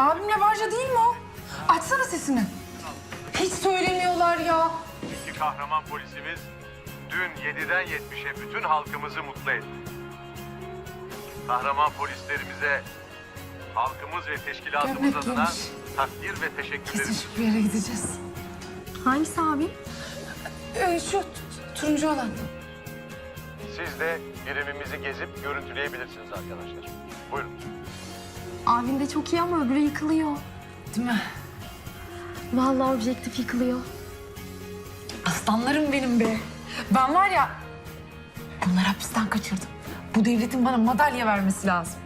Abimle Barca değil mi o? Açsana sesini. Hiç söylemiyorlar ya. İki kahraman polisimiz dün 7'den 70'e bütün halkımızı mutlu etti. Kahraman polislerimize halkımız ve teşkilatımız Gömlek adına giymiş. takdir ve teşekkürlerimizi Kesin bir yere gideceğiz. Hangisi abi? Ee, şu t- turuncu olan. Siz de birimimizi gezip görüntüleyebilirsiniz arkadaşlar. Buyurun. Abim de çok iyi ama öbürü yıkılıyor. Değil mi? Vallahi objektif yıkılıyor. Aslanlarım benim be. Ben var ya bunları hapisten kaçırdım. Bu devletin bana madalya vermesi lazım.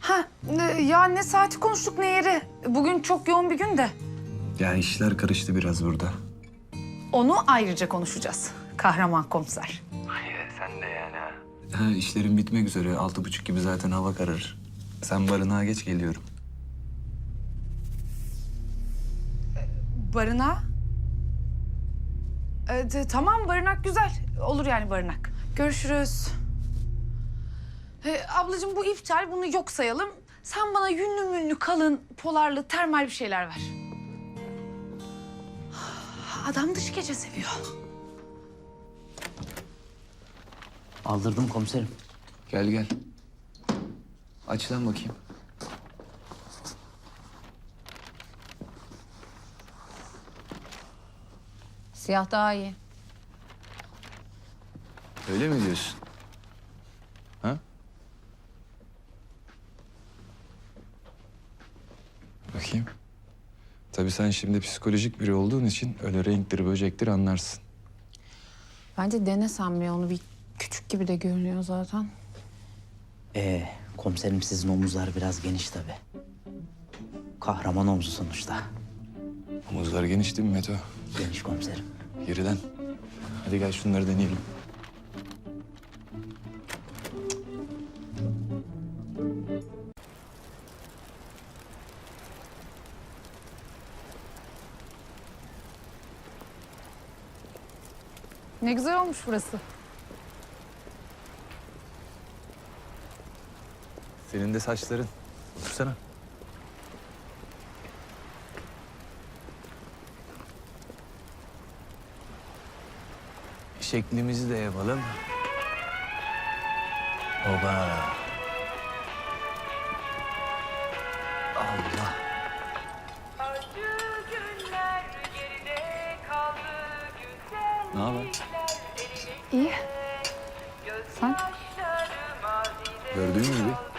Ha ne- ya ne saati konuştuk ne yeri. Bugün çok yoğun bir gün de. Ya işler karıştı biraz burada. Onu ayrıca konuşacağız. Kahraman komiser. Ha işlerim bitmek üzere. Altı buçuk gibi zaten hava kararır. Sen barınağa geç geliyorum. Barınağa? Ee, tamam barınak güzel. Olur yani barınak. Görüşürüz. Ee, ablacığım bu iptal bunu yok sayalım. Sen bana yünlü münlü kalın polarlı termal bir şeyler ver. Adam dış gece seviyor. Aldırdım komiserim. Gel gel. Aç lan bakayım. Siyah daha iyi. Öyle mi diyorsun? Ha? Bakayım. Tabii sen şimdi psikolojik biri olduğun için öyle renktir, böcektir anlarsın. Bence denesem ya onu bir küçük gibi de görünüyor zaten. Ee, komiserim sizin omuzlar biraz geniş tabii. Kahraman omuzu sonuçta. Omuzlar geniş değil mi Meto? Geniş komiserim. Geriden. Hadi gel şunları deneyelim. Ne güzel olmuş burası. Senin de saçların. Otursana. Şeklimizi de yapalım. Oba. Allah. Acı günler geride kaldı güzel Ne haber? İyi. Sen? Gördüğün gibi.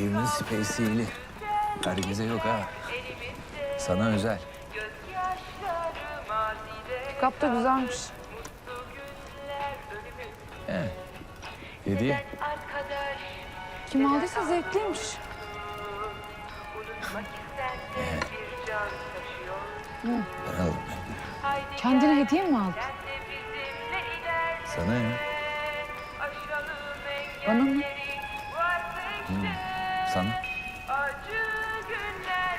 Dayımın spesiyeli. Herkese yok ha. Sana özel. Kap da güzelmiş. He. Hediye. Kim aldıysa zevkliymiş. taşıyor Ben aldım. Haydi Kendine hediye mi aldın? Sana aşalım Bana mı? varsa Sana.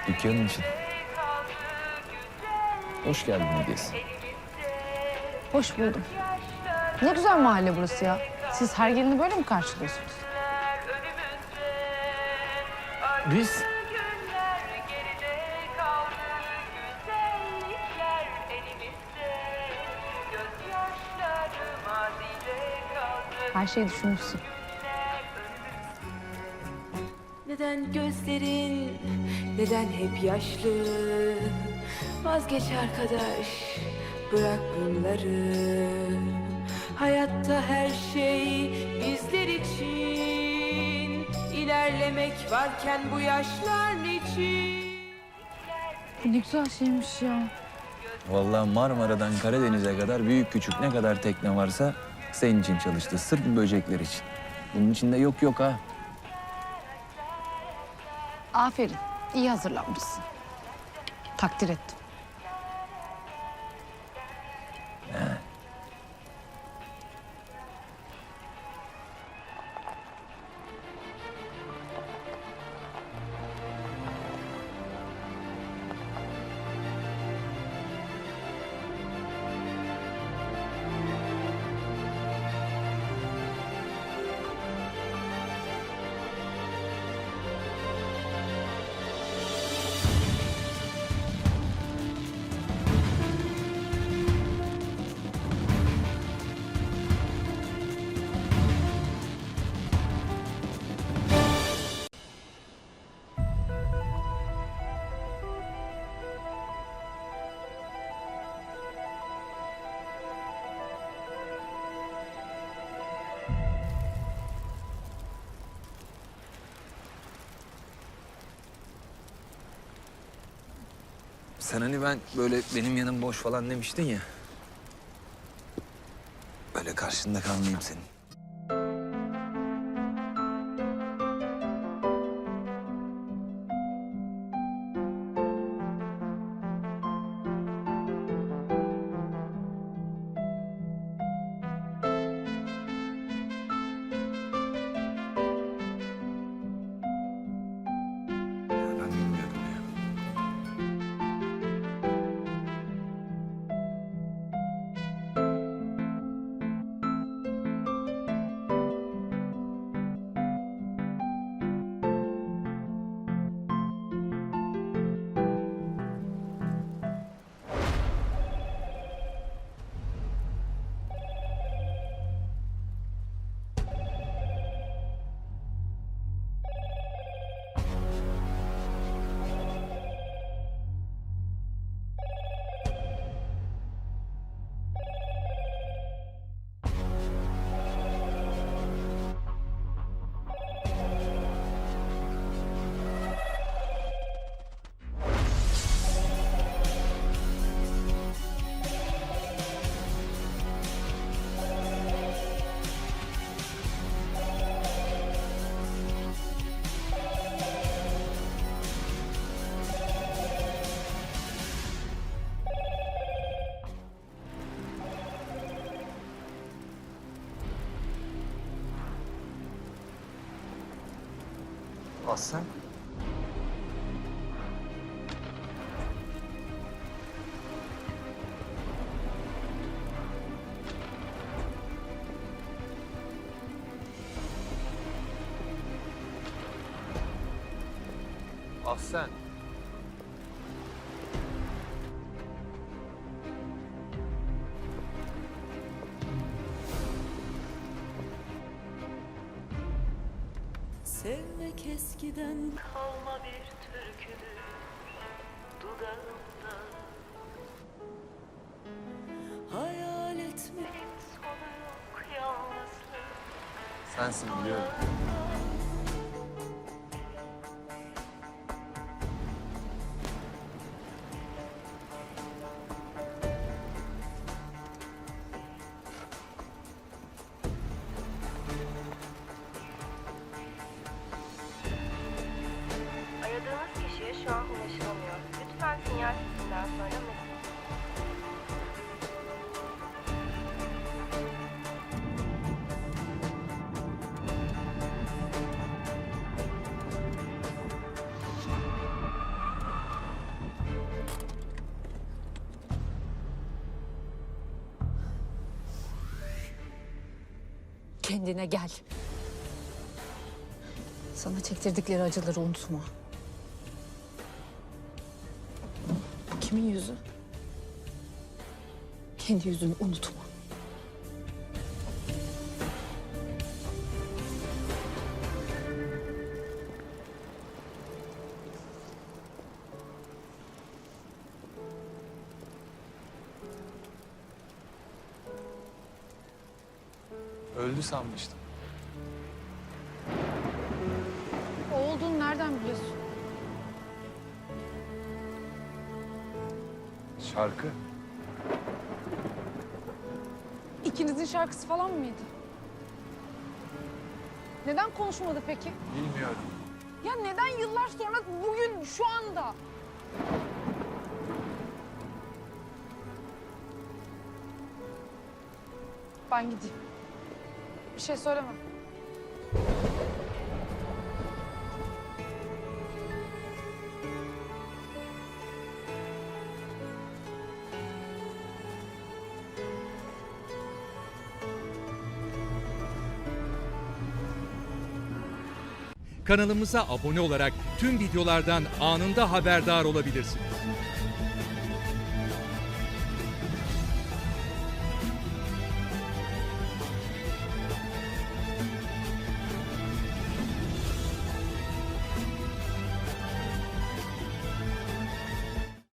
Dükkanın için. Hoş geldin hediyesi. Hoş buldum. Ne güzel mahalle burası ya. Siz her gelini böyle mi karşılıyorsunuz? Biz Her şeyi düşünmüşsün. Neden gözlerin, neden hep yaşlı? Vazgeç arkadaş, bırak bunları. Hayatta her şey bizler için. İlerlemek varken bu yaşlar niçin? Ne güzel şeymiş ya. Vallahi Marmara'dan Karadeniz'e kadar büyük küçük ne kadar tekne varsa senin için çalıştı. Sırf böcekler için. Bunun içinde yok yok ha. Aferin. İyi hazırlanmışsın. Takdir ettim. Sen hani ben böyle benim yanım boş falan demiştin ya. Böyle karşında kalmayayım senin. Aslan. Aslan. Sevmek eskiden kalma bir türküdür dudağımda Hayal etmenin sonu yok yalnızlık Sensin biliyorum. Kendine gel. Sana çektirdikleri acıları unutma. Kimin yüzü? Kendi yüzünü unutma. Öldü sanmıştım. O olduğunu nereden biliyorsun? Şarkı. İkinizin şarkısı falan mıydı? Neden konuşmadı peki? Bilmiyorum. Ya neden yıllar sonra bugün, şu anda? Ben gideyim. Bir şey söyleme. Kanalımıza abone olarak tüm videolardan anında haberdar olabilirsiniz.